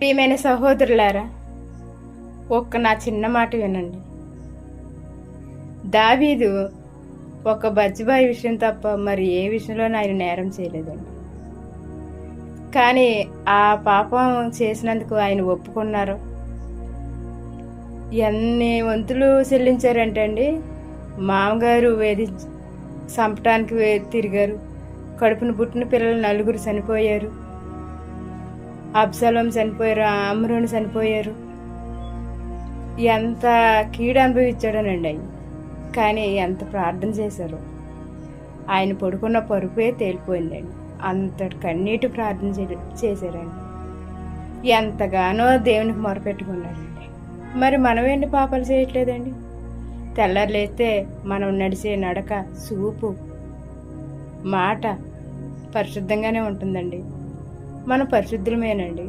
ప్రియమైన సహోదరులారా ఒక్క నా చిన్న మాట వినండి. దావీదు ఒక బజ్జిబాయి విషయం తప్ప మరి ఏ విషయంలో ఆయన నేరం చేయలేదండి. కానీ ఆ పాపం చేసినందుకు ఆయన ఒప్పుకున్నారు. ఎన్ని వంతులు చెల్లించారంటే అండి మామగారు వేధి చంపటానికి తిరిగారు. కడుపును పుట్టిన పిల్లలు నలుగురు చనిపోయారు. అబ్సలం చనిపోయారు అమరుని చనిపోయారు. ఎంత కీడు అనుభవించాడనండి ఆయన. కానీ ఎంత ప్రార్థన చేశారు. ఆయన పడుకున్న పరుపే తేలిపోయిందండి. అంతటి కన్నీటి ప్రార్థన చేశారండి. ఎంతగానో దేవునికి మొరపెట్టుకున్నాడండి మరి మనమేంటి పాపాలు చేయట్లేదండి? తెల్లర్లేస్తే మనం నడిచే నడక చూపు మాట పరిశుద్ధంగానే ఉంటుందండి. మన పరిశుద్ధులమేనండి.